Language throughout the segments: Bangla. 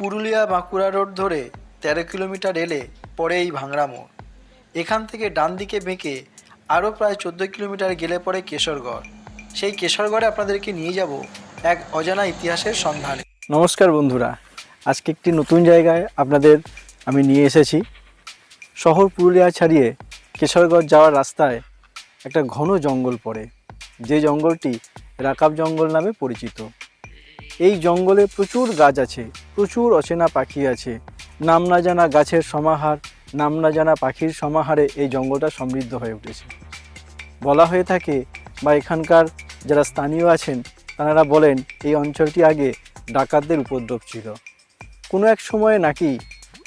পুরুলিয়া বাঁকুড়া রোড ধরে তেরো কিলোমিটার এলে পরে এই ভাঙড়া মোড়। এখান থেকে ডান দিকে বেঁকে আরও প্রায় চোদ্দ কিলোমিটার গেলে পরে কেশরগড়। সেই কেশরগড়ে আপনাদেরকে নিয়ে যাব এক অজানা ইতিহাসের সন্ধানে। নমস্কার বন্ধুরা, আজকে একটি নতুন জায়গায় আপনাদের আমি নিয়ে এসেছি। শহর পুরুলিয়া ছাড়িয়ে কেশরগড় যাওয়ার রাস্তায় একটা ঘন জঙ্গল পড়ে। যে জঙ্গলটি রাকাব জঙ্গল নামে পরিচিত। এই জঙ্গলে প্রচুর গাছ আছে, প্রচুর অচেনা পাখি আছে। নাম না জানা গাছের সমাহার, নাম না জানা পাখির সমাহারে এই জঙ্গলটা সমৃদ্ধ হয়ে উঠেছে। বলা হয়ে থাকে, বা এখানকার যারা স্থানীয় আছেন, তারা বলেন এই অঞ্চলটি আগে ডাকাতদের উপদ্রব ছিল। কোনো এক সময়ে নাকি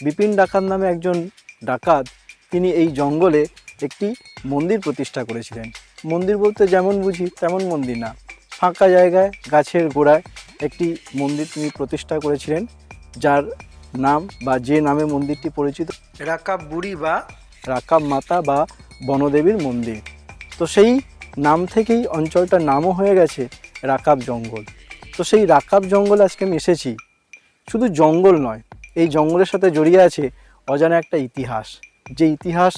বিপিন ডাকাত নামে একজন ডাকাত, তিনি এই জঙ্গলে একটি মন্দির প্রতিষ্ঠা করেছিলেন। মন্দির বলতে যেমন বুঝি, তেমন মন্দির না। ফাঁকা জায়গায়, গাছের গোড়ায় একটি মন্দির তিনি প্রতিষ্ঠা করেছিলেন যার নাম বা যে নামে মন্দিরটি পরিচিত রাকাব বুড়ি বা রাকাব মাতা বা বনদেবীর মন্দির। তো সেই নাম থেকেই অঞ্চলটার নামও হয়ে গেছে রাকাব জঙ্গল। তো সেই রাকাব জঙ্গল আজকে আমি এসেছি। শুধু জঙ্গল নয় এই জঙ্গলের সাথে জড়িয়ে আছে অজানা একটা ইতিহাস। যে ইতিহাস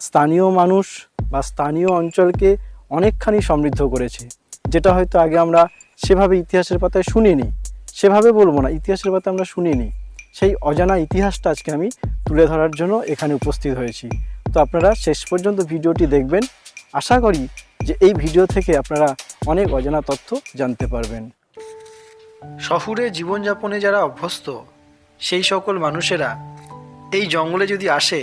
স্থানীয় মানুষ বা স্থানীয় অঞ্চলকে অনেকখানি সমৃদ্ধ করেছে। যেটা হয়তো আগে আমরা সেভাবে ইতিহাসের পাতায় শুনিনি। সেভাবে বলব না, ইতিহাসের পাতায় আমরা শুনিনি। সেই অজানা ইতিহাসটা আজকে আমি তুলে ধরার জন্য এখানে উপস্থিত হয়েছি। তো আপনারা শেষ পর্যন্ত ভিডিওটি দেখবেন। আশা করি যে এই ভিডিও থেকে আপনারা অনেক অজানা তথ্য জানতে পারবেন। শহুরে জীবনযাপনে যারা অভ্যস্ত, সেই সকল মানুষেরা এই জঙ্গলে যদি আসে,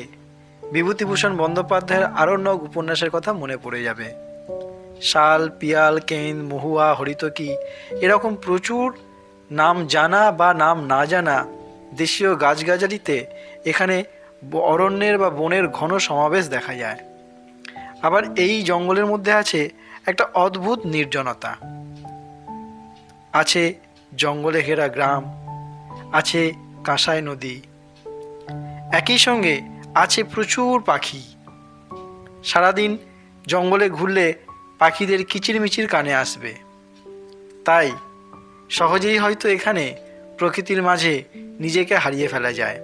বিভূতিভূষণ বন্দ্যোপাধ্যায়ের আরণ্যক উপন্যাসের কথা মনে পড়ে যাবে। শাল, পিয়াল কেন মহুয়া, হরিতকি, এরকম প্রচুর নাম জানা বা নাম না জানা দেশীয় গাছগাছালিতে এখানে অরণ্যের বা বনের ঘন সমাবেশ দেখা যায়। আবার এই জঙ্গলের মধ্যে আছে একটা অদ্ভুত নির্জনতা। আছে জঙ্গলে ঘেরা গ্রাম, আছে কাঁসাই নদী, একই সঙ্গে আছে প্রচুর পাখি। সারাদিন জঙ্গলে ঘুরলে পাখিদের কিচিরমিচির কানে আসবে। তাই সহজেই হয়তো এখানে প্রকৃতির মাঝে নিজেকে হারিয়ে ফেলা যায়।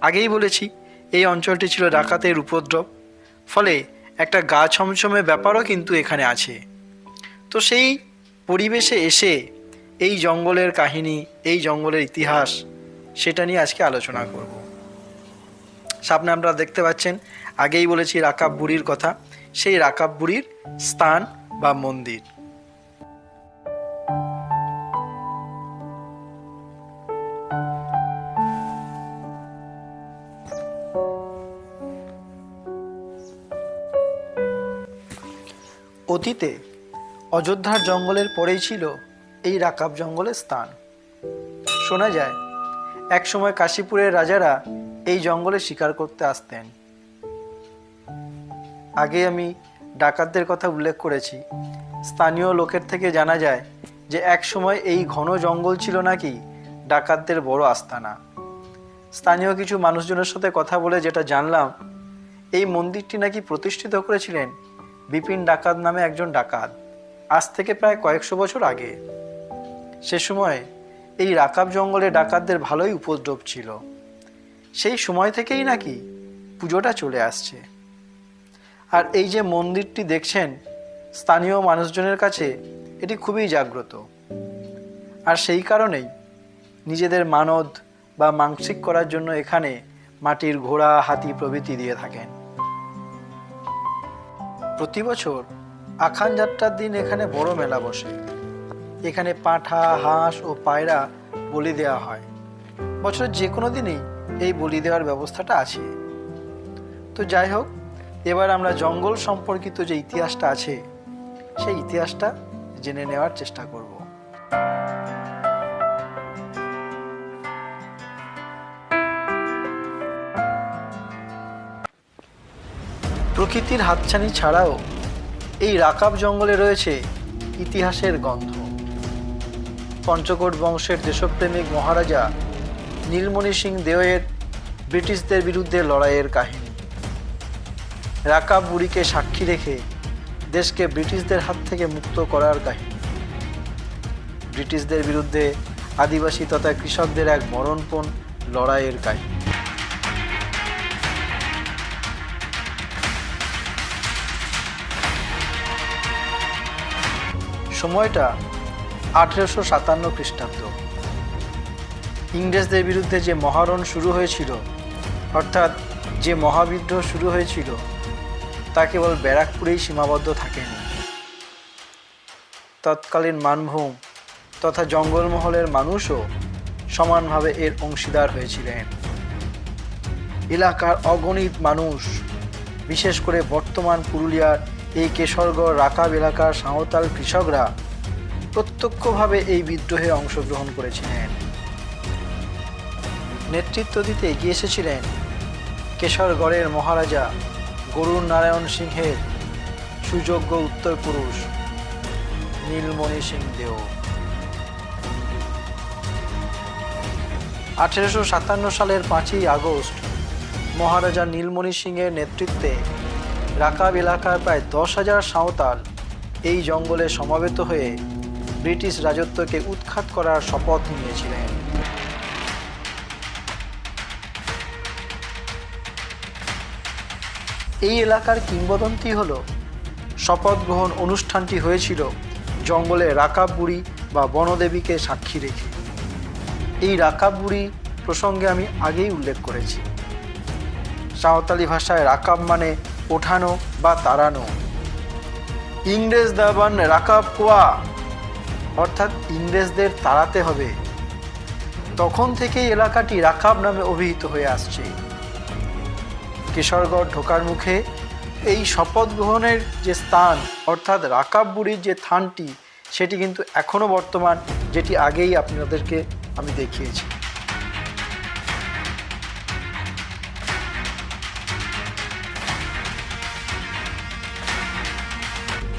আগেই বলেছি, এই অঞ্চলটি ছিল ডাকাতের উপদ্রব, ফলে একটা গা ছমছমে ব্যাপারও কিন্তু এখানে আছে। তো সেই পরিবেশে এসে এই জঙ্গলের কাহিনী, এই জঙ্গলের ইতিহাস, সেটা নিয়ে আজকে আলোচনা করব। সামনে আমরা দেখতে পাচ্ছেন, আগেই বলেছি রাকাব বুড়ির কথা। সেই রাকাব বুড়ির স্থান বা মন্দির। অতীতে অযোধ্যার জঙ্গলের পরেই ছিল এই রাকাব জঙ্গলের স্থান। শোনা যায়, একসময় কাশীপুরের রাজারা এই জঙ্গলে শিকার করতে আসতেন। আগে আমি ডাকাতদের কথা উল্লেখ করেছি। স্থানীয় লোকের থেকে জানা যায় যে এক সময় এই ঘন জঙ্গল ছিল নাকি ডাকাতদের বড় আস্তানা। স্থানীয় কিছু মানুষজনের সাথে কথা বলে যেটা জানলাম, এই মন্দিরটি নাকি প্রতিষ্ঠিত করেছিলেন বিপিন ডাকাত নামে একজন ডাকাত, আজ থেকে প্রায় কয়েকশো বছর আগে। সে সময় এই রাকাব জঙ্গলে ডাকাতদের ভালোই উপদ্রব ছিল। সেই সময় থেকেই নাকি পুজোটা চলে আসছে। আর এই যে মন্দিরটি দেখছেন, স্থানীয় মানুষজনের কাছে এটি খুবই জাগ্রত। আর সেই কারণেই নিজেদের মানদ বা মাংসিক করার জন্য এখানে মাটির ঘোড়া, হাতি প্রভৃতি দিয়ে থাকেন। প্রতি বছর আখান যাত্রার দিন এখানে বড় মেলা বসে। এখানে পাঁঠা, হাঁস ও পায়রা বলি দেওয়া হয়। বছরের যে কোনো দিনই এই বলি দেওয়ার ব্যবস্থাটা আছে। তো যাই হোক এবার আমরা জঙ্গল সম্পর্কিত যে ইতিহাসটা আছে, সেই ইতিহাসটা জেনে নেওয়ার চেষ্টা করব। প্রকৃতির হাতছানি ছাড়াও এই রাকাব জঙ্গলে রয়েছে ইতিহাসের গন্ধ। পঞ্চকোট বংশের দেশপ্রেমিক মহারাজা নীলমণি সিং দেওয়ের ব্রিটিশদের বিরুদ্ধে লড়াইয়ের কাহিনী। রাকাব বুড়িকে সাক্ষী রেখে দেশকে ব্রিটিশদের হাত থেকে মুক্ত করার কাহিনী। ব্রিটিশদের বিরুদ্ধে আদিবাসী তথা কৃষকদের এক মরণপণ লড়াইয়ের কাহিনী। সময়টা আঠেরোশো সাতান্ন খ্রিস্টাব্দ। ইংরেজদের বিরুদ্ধে যে মহারণ শুরু হয়েছিল, অর্থাৎ যে মহাবিদ্রোহ শুরু হয়েছিল তা কেবল ব্যারাকপুরেই সীমাবদ্ধ থাকেনি। তৎকালীন মানভূম তথা জঙ্গলমহলের মানুষও সমানভাবে এর অংশীদার হয়েছিলেন। এলাকার অগণিত মানুষ, বিশেষ করে বর্তমান পুরুলিয়ার এই কেশরগড় রাকাব এলাকার সাঁওতাল কৃষকরা প্রত্যক্ষভাবে এই বিদ্রোহে অংশগ্রহণ করেছিলেন। নেতৃত্ব দিতে এগিয়ে এসেছিলেন কেশরগড়ের মহারাজা গরুর নারায়ণ সিংহের সুযোগ্য উত্তর পুরুষ নীলমণি সিং দেও। আঠেরোশো সাতান্ন সালের পাঁচই আগস্ট মহারাজা নীলমণি সিংয়ের নেতৃত্বে রাকাব এলাকার প্রায় দশ হাজার সাঁওতাল এই জঙ্গলে সমাবেত হয়ে ব্রিটিশ রাজত্বকে উৎখাত করার শপথ নিয়েছিলেন। এই এলাকার কিংবদন্তি হল। শপথ গ্রহণ অনুষ্ঠানটি হয়েছিল জঙ্গলে রাকাব বুড়ি বা বনদেবীকে সাক্ষী রেখে। এই রাকাব বুড়ি প্রসঙ্গে আমি আগেই উল্লেখ করেছি। সাঁওতালি ভাষায় রাকাব মানে ওঠানো বা তাড়ানো। ইংরেজ দাবান রাকাব কোয়া? অর্থাৎ ইংরেজদের তাড়াতে হবে। তখন থেকেই এলাকাটি রাকাব নামে অভিহিত হয়ে আসছে। কেশরগড় ঢোকার মুখে এই শপথ গ্রহণের যে স্থান, অর্থাৎ রাকাব বুড়ির যে থানটি, সেটি কিন্তু এখনও বর্তমান, যেটি আগেই আপনাদেরকে আমি দেখিয়েছি।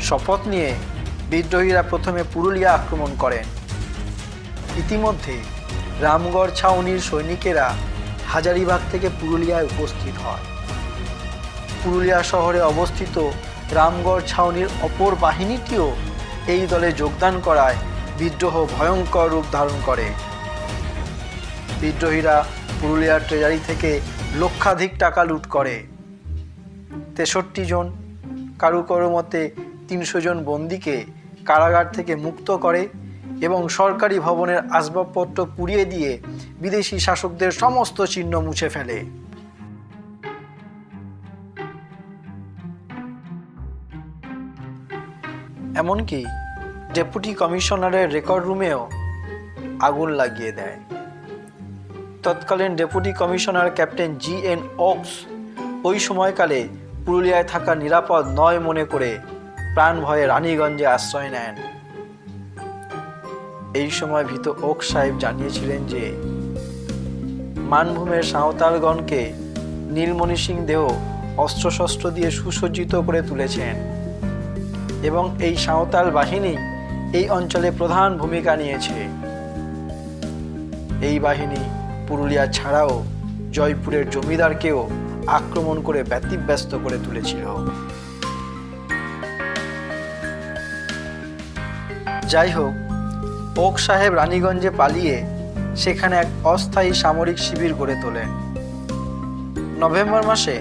শপথ নিয়ে বিদ্রোহীরা প্রথমে পুরুলিয়া আক্রমণ করেন। ইতিমধ্যে রামগড় ছাউনির সৈনিকেরা হাজারিবাগ থেকে পুরুলিয়ায় উপস্থিত হয়। পুরুলিয়া শহরে অবস্থিত রামগড় ছাউনির অপর বাহিনীটিও এই দলে যোগদান করায় বিদ্রোহ ভয়ঙ্কর রূপ ধারণ করে। বিদ্রোহীরা পুরুলিয়ার ট্রেজারি থেকে লক্ষাধিক টাকা লুট করে। তেষট্টি জন কারু কারও মতে তিনশো জন বন্দিকে কারাগার থেকে মুক্ত করে এবং সরকারি ভবনের আসবাবপত্র পুড়িয়ে দিয়ে বিদেশি শাসকদের সমস্ত চিহ্ন মুছে ফেলে। এমনকি ডেপুটি কমিশনারের রেকর্ড রুমেও আগুন লাগিয়ে দেয়। তৎকালীন deputy commissioner captain G N Oakes ওই সময়কালে পুরুলিয়ায় থাকা নিরাপদ নয় মনে করে প্রাণ ভয়ে রানীগঞ্জে আশ্রয় নেন। এই সময় ভীত ওক সাহেব জানিয়েছিলেন যে, মানভূমের সাঁওতালগণকে নীলমণি সিং দেহ অস্ত্রশস্ত্র দিয়ে সুসজ্জিত করে তুলেছেন। এবং এই সাঁওতাল বাহিনী এই অঞ্চলে প্রধান ভূমিকা নিয়েছে। এই বাহিনী পুরুলিয়া ছাড়াও জয়পুরের জমিদারকেও আক্রমণ করে ব্যতিব্যস্ত করে তুলেছিল। যাই হোক, ওক সাহেব রানীগঞ্জে পালিয়ে সেখানে এক অস্থায়ী সামরিক শিবির গড়ে তোলেন। নভেম্বর মাসে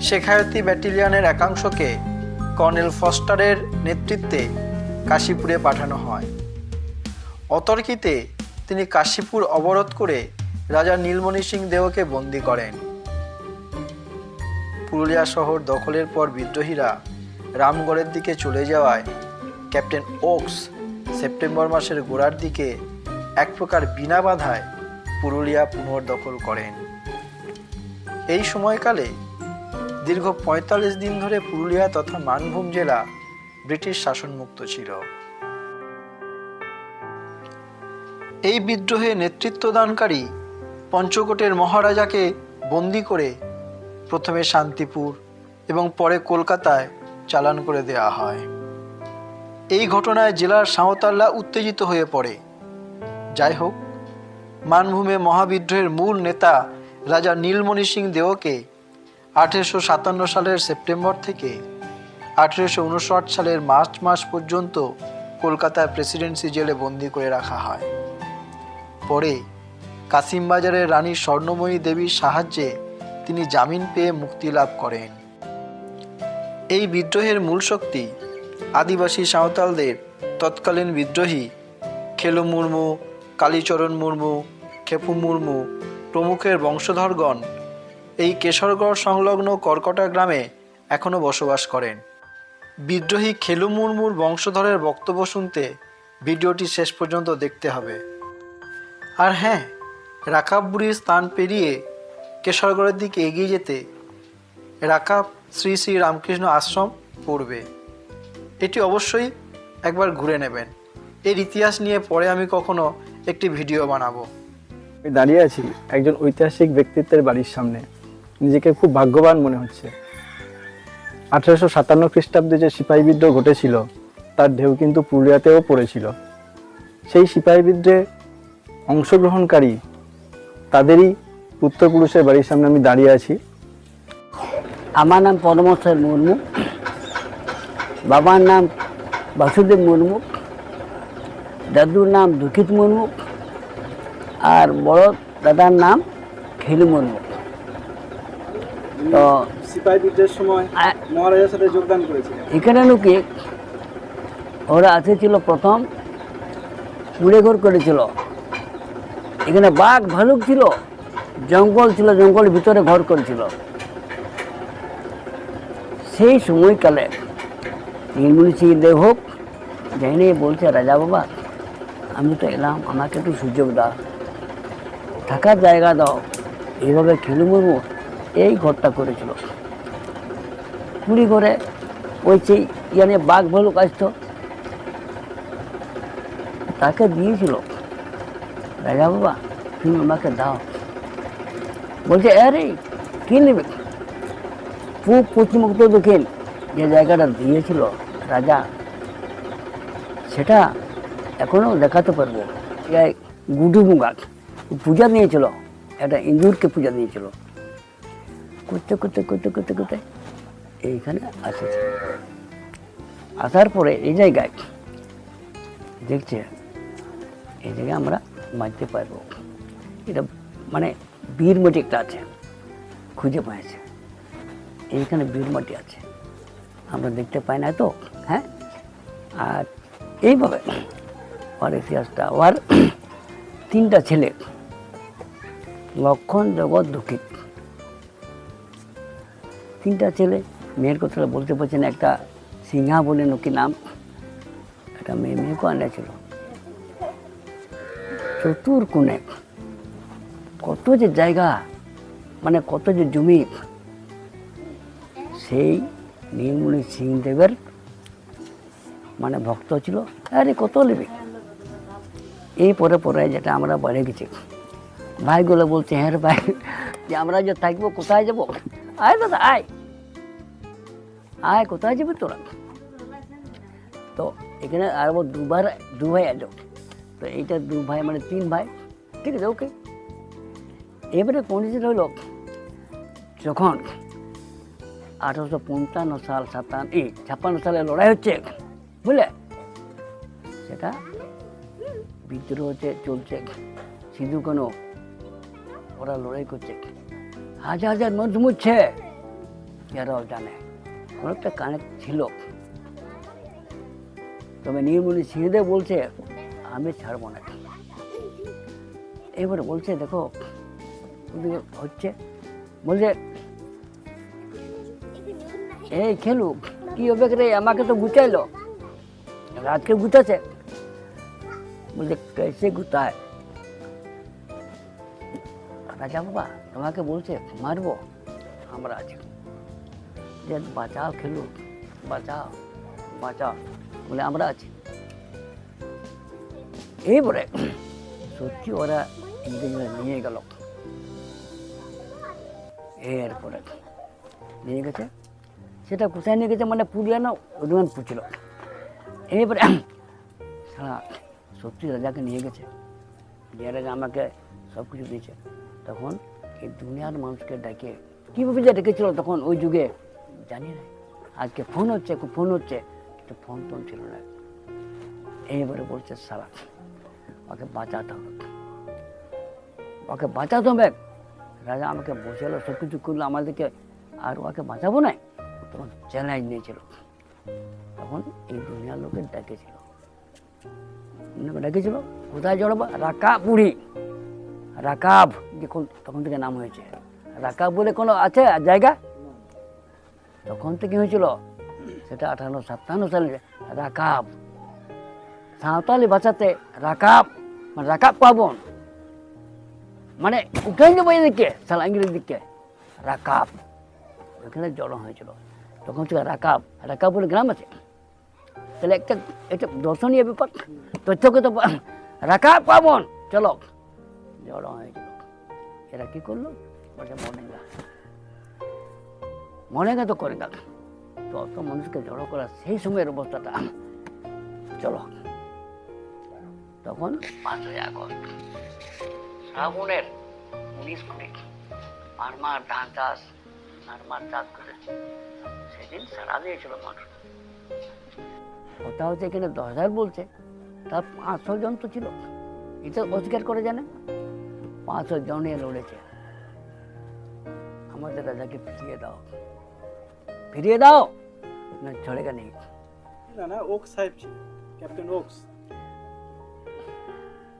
শেখায়তী ব্যাটালিয়নের একাংশকে কর্নেল ফস্টারের নেতৃত্বে কাশীপুরে পাঠানো হয়। অতর্কিতে তিনি কাশীপুর অবরোধ করে রাজা নীলমণি সিং দেওকে বন্দি করেন। পুরুলিয়া শহর দখলের পর বিদ্রোহীরা রামগড়ের দিকে চলে যাওয়ায় ক্যাপ্টেন ওক্স সেপ্টেম্বর মাসের গোড়ার দিকে এক প্রকার বিনা বাধায় পুরুলিয়া পুনর্দখল করেন। এই সময়কালে দীর্ঘ পঁয়তাল্লিশ দিন ধরে পুরুলিয়া তথা মানভূম জেলা ব্রিটিশ শাসনমুক্ত ছিল। এই বিদ্রোহে নেতৃত্বদানকারী পঞ্চকোটের মহারাজাকে বন্দি করে প্রথমে শান্তিপুর এবং পরে কলকাতায় চালান করে দেয়া হয়। এই ঘটনায় জেলার সাঁওতালরা উত্তেজিত হয়ে পড়ে। যাই হোক, মানভূমে মহাবিদ্রোহের মূল নেতা রাজা নীলমণি সিং দেওকে আঠেরোশো সাতান্ন সালের সেপ্টেম্বর থেকে আঠেরোশো উনষাট সালের মার্চ মাস পর্যন্ত কলকাতার প্রেসিডেন্সি জেলে বন্দি করে রাখা হয়। পরে কাসিমবাজারের রানী স্বর্ণময়ী দেবীর সাহায্যে তিনি জামিন পেয়ে মুক্তি লাভ করেন। এই বিদ্রোহের মূল শক্তি আদিবাসী সাঁওতালদের তৎকালীন বিদ্রোহী খেলু মুর্মু, কালীচরণ মুর্মু, খেপু মুর্মু প্রমুখের বংশধরগণ এই কেশরগড় সংলগ্ন কর্কটা গ্রামে এখনও বসবাস করেন। বিদ্রোহী খেলু মুর্মুর বংশধরের বক্তব্য শুনতে ভিডিওটি শেষ পর্যন্ত দেখতে হবে। আর হ্যাঁ রাকাববুড়ির স্থান পেরিয়ে কেশরগড়ের দিকে এগিয়ে যেতে রাকাব শ্রী শ্রী রামকৃষ্ণ আশ্রম পড়বে। এটি অবশ্যই একবার ঘুরে নেবেন। এর ইতিহাস নিয়ে পরে আমি কখনো একটি ভিডিও বানাবো। আমি দাঁড়িয়ে আছি একজন ঐতিহাসিক ব্যক্তিত্বের বাড়ির সামনে। নিজেকে খুব ভাগ্যবান মনে হচ্ছে। আঠারোশো সাতান্ন খ্রিস্টাব্দে যে সিপাহী বিদ্রোহ ঘটেছিল, তার ঢেউ কিন্তু পুরুলিয়াতেও পড়েছিল। সেই সিপাহী বিদ্রোহে অংশগ্রহণকারী তাদেরই পুত্রপুরুষের বাড়ির সামনে আমি দাঁড়িয়ে আছি। আমার নাম পরমেশ্বর মুর্মু। বাবার নাম বাসুদেব মুর্মু। দাদুর নাম দুঃখিত মুর্মু। আর বড় দাদার নাম খেলু মুর্মু। তো সিপাহী বিদ্রোহের সময় মহারাজার সাথে যোগদান করেছিলেন। এখানে লোকে ওরা এসেছিল প্রথম কুড়ে ঘর করেছিল। এখানে বাঘ ভালুক ছিল জঙ্গল ছিল জঙ্গলের ভিতরে ঘর করেছিল। সেই সময়কালে নীলমণি সিং দেব হোক যাইনি বলছে রাজা বাবা আমি তো এলাম আমাকে একটু সুযোগ দাও। থাকার জায়গা দাও এইভাবে খেলু মুর্মু এই ঘরটা করেছিল। কুড়ি ঘরে ওই সেই ইয়ানে বাঘ ভালুক আসতো। তাকে দিয়েছিল। রাজা বাবা, তুমি আমাকে দাও। বলছে, আরে, কি নেবে? পূব পশ্চিম উত্তর দক্ষিণ যে জায়গাটা দিয়েছিল রাজা, সেটা এখনও দেখাতে পারব। এই গুডুমুগা পূজা নিয়েছিল, একটা ইন্দুরকে পূজা দিয়েছিল। করতে করতে করতে করতে করতে এইখানে আসেছে আসার পরে এই জায়গায় দেখছে, এই জায়গায় আমরা মারতে পারব। এটা মানে বীর মাটি একটা আছে, খুঁজে পাইছে। এইখানে বীর মাটি আছে। আমরা দেখতে পাই না তো হ্যাঁ? আর এইভাবে ওর ইতিহাসটা ওর তিনটা ছেলে লক্ষণ জগৎ দুঃখিত তিনটা ছেলে, মেয়ের কথা বলতে পারছে না, একটা সিংহা বলে নাকি নাম, একটা মেয়ে মেয়েকে আনেছিল চতুর কোণে। কত যে জায়গা মানে কত যে জমি। সেই নীলমণি সিং দেবের মানে ভক্ত ছিল। আরে কত নেবে এই পরে পরে যেটা আমরা বেড়ে গেছি। ভাইগুলো বলছে হ্যাঁ ভাই, যে আমরা যে থাকব, কোথায় যাব? আয় দাদা, আয়। আয়, কোথায় যাবে তোরা? তো এখানে আরও দুবার দু ভাই আলো তো এইটা দু ভাই মানে তিন ভাই। ঠিক আছে ওকে এবারে কন্ডিশন হলো, যখন আঠারোশো পঞ্চান্ন সাল সাতান্ন এই ছাপ্পান্ন সালে লড়াই হচ্ছে, বুঝলে? সেটা বিদ্রোহ হচ্ছে, চলছে। সিধু কেন ওরা লড়াই করছে? হাজার হাজার মানুষ মুচ্ছে এরাও জানে অনেকটা কানেক্ট ছিল। তবে নীলমণি সিংহদেব বলছে, আমি ছাড়বো না এবারে বলছে, দেখো হচ্ছে। বলছে, এই খেলু, কি হবে রে? আমাকে তো গুচাইলো রাতকে গুছাছে বলছে, কেসে গুতায়? রাজা বাবা তোমাকে বলছে মারবো আমরা আছি যে বাঁচাও খেলু বাঁচাও বাঁচাও বলে আমরা আছি এইবারে সত্যি ওরা ইংরেজরা নিয়ে গেল এরপরে নিয়ে গেছে সেটা কোথায় নিয়ে গেছে মানে পুরিয়া না উদয়নপুর ছিল এবারে সারা সত্যি রাজাকে নিয়ে গেছে যে রাজা আমাকে সব কিছু দিয়েছে তখন এই দুনিয়ার মানুষকে ডেকে কীভাবে যে ডেকেছিল তখন ওই যুগে? জানি না। আজকে ফোন হচ্ছে ফোন হচ্ছে কিন্তু ফোন টোন ছিল না। এইবারে বলছে সারা ওকে বাঁচাতে হবে। ওকে বাঁচাতে হবে। রাজা আমাকে বসালো সব কিছু করল আমাদেরকে। আর ওকে বাঁচাবো না? তখন চ্যালেঞ্জ নিয়েছিল। তখন এই দুনিয়ার লোকের ডেকেছিল। ডেকেছিল কোথায় জড়াবো? রাকাপুরি। রাকাব, দেখুন, তখন থেকে নাম হয়েছে। রাকাব বলে কোনো আছে, জায়গা? তখন থেকে হয়েছিল, সেটা আঠারো সাতান্ন সালে, রাকাব। সাঁওতালি ভাষাতে রাকাব মানে রাকাব পাবন। মানে উঠে যাব এদিকে, সালা ইংরেজ দিকে। রাকাব, ওইখানে জড়ো হয়েছিল। তখন থেকে রাকাব রাকাব বলে গ্রাম আছে। তাহলে একটা এটা দর্শনীয় ব্যাপার তথ্যকে তো পা- রাকাব পাবন, চলো। জড়ো হয়েছিল এরা কি করল? বলছে মনে মনে গা তো করে গেল। তো অত মানুষকে জড়ো করা, সেই সময়ের অবস্থাটা। চলো। তখন পাঁচই আগস্ট, শ্রাবণের উনিশ কুড়ি মারমার ধান চাষ, মারমার চাষ করে। সেদিন সারা দিয়েছিল মানুষ। কথা হচ্ছে এখানে দশ হাজার বলছে। তার পাঁচশো জন তো ছিল। এটা অস্বীকার করে জানে? পাঁচশো জনে লড়েছে। আমাদের রাজাকে ফিরিয়ে দাও। ফিরিয়ে দাও? না ছড়েগা নেই। না না ওক সাহেব ছিল ক্যাপ্টেন ওকস।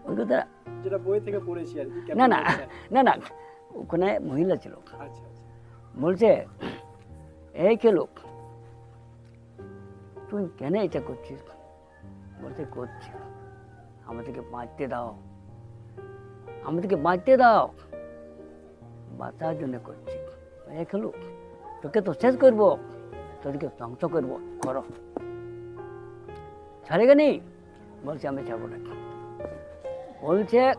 ওই কথা যেটা বই থেকে পড়েছি আর কি না না না না ওখানে মহিলা ছিল। আচ্ছা আচ্ছা। বলছে এই কে লোক? তুই কেন এটা করছিস? বলছে করছি। আমাদেরকে বাঁচতে দাও। আমাদেরকে বাঁচতে দাও। বাঁচার জন্য করছি। খেলু। তোকে তো শেষ করব। তোদেরকে ধ্বংস করব। করো। ছাড়েগে নি বলছে, আমি ছাড়বো না। বলছে,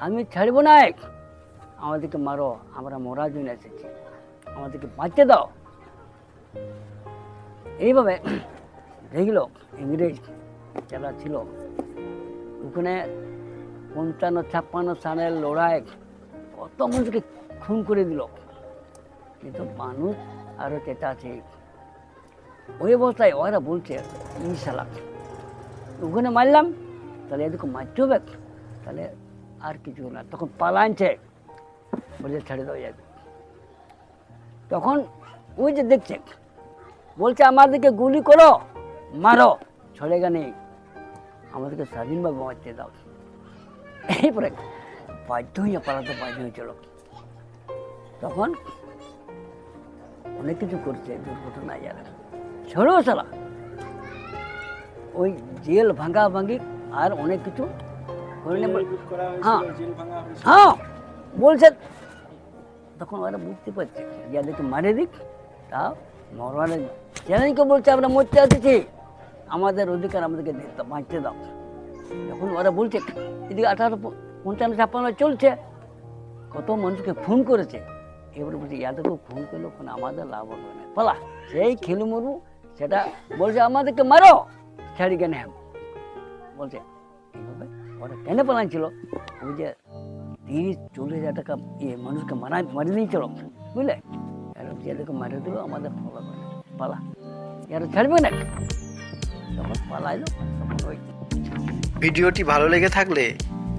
আমি ছাড়বো না। আমাদেরকে মারো। আমরা মরার জন্য এসেছি। আমাদেরকে বাঁচতে দাও। এইভাবে দেখল ইংরেজ যারা ছিল, ওখানে পঞ্চান্ন, ছাপ্পান্ন সালের লড়াই কত মানুষকে খুন করে দিল। কিন্তু মানুষ আরও চেতা আছে, ওই অবস্থায় ওরা বলছে ইনশাল্লাহ ওখানে মারলাম, তাহলে এদিকে মারতে হবে, তাহলে আর কিছু না। তখন পালানছে বলছে, ছেড়ে দেওয়া যাবে তখন ওই যে দেখছে, বলছে, আমাদেরকে গুলি করো, মারো ছড়েগা নেই আমাদেরকে স্বাধীনভাবে বাঁচতে দাও। এইপরে বাধ্য হয়ে পালাতে বাধ্য হয়েছিল। তখন অনেক কিছু করছে দুর্ঘটনা যারা ছেড়ো সালা ওই জেল ভাঙা ভাঙি আর অনেক কিছু হ্যাঁ। হ্যাঁ বলছে তখন ওরা বুঝতে পারছে যাদেরকে মারে দিক তা মরওয়ানের চ্যালেঞ্জকে বলছে আমরা মরতে আসছি। আমাদের অধিকার আমাদেরকে দিতে বাঁচতে দাও। যখন ওরা বলছে, এদিকে আঠারো পঞ্চান্ন ছাপ্পান্ন চলছে। কত মানুষকে ফোন করেছে। এবারে বলছে ইয়াদেরকেও ফোন করল কোনো আমাদের লাভ হবে না। পালা, সেই খেলু মরু, সেটা বলছে, আমাদেরকে মারো, ছাড়ি কেন হ্যাঁ? বলছে, এইভাবে ওরা কেন পালাচ্ছিল? ওই যে তিরিশ, চল্লিশ হাজার টাকা ইয়ে মানুষকে মারা মারি দিয়েছিল। বুঝলে? এরকম যাদেরকে মারি দিল, আমাদের ফলো পালা, এরা ছাড়বে না। তখন পালাইলো, তখন ওই ভিডিওটি ভালো লেগে থাকলে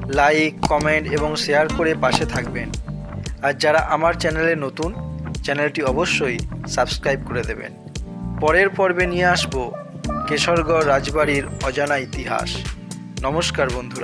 লাইক, কমেন্ট এবং শেয়ার করে পাশে থাকবেন। আর যারা আমার চ্যানেলে নতুন, চ্যানেলটি অবশ্যই সাবস্ক্রাইব করে দেবেন। পরের পর্বে নিয়ে আসব কেশরগড় রাজবাড়ির অজানা ইতিহাস। নমস্কার বন্ধুরা।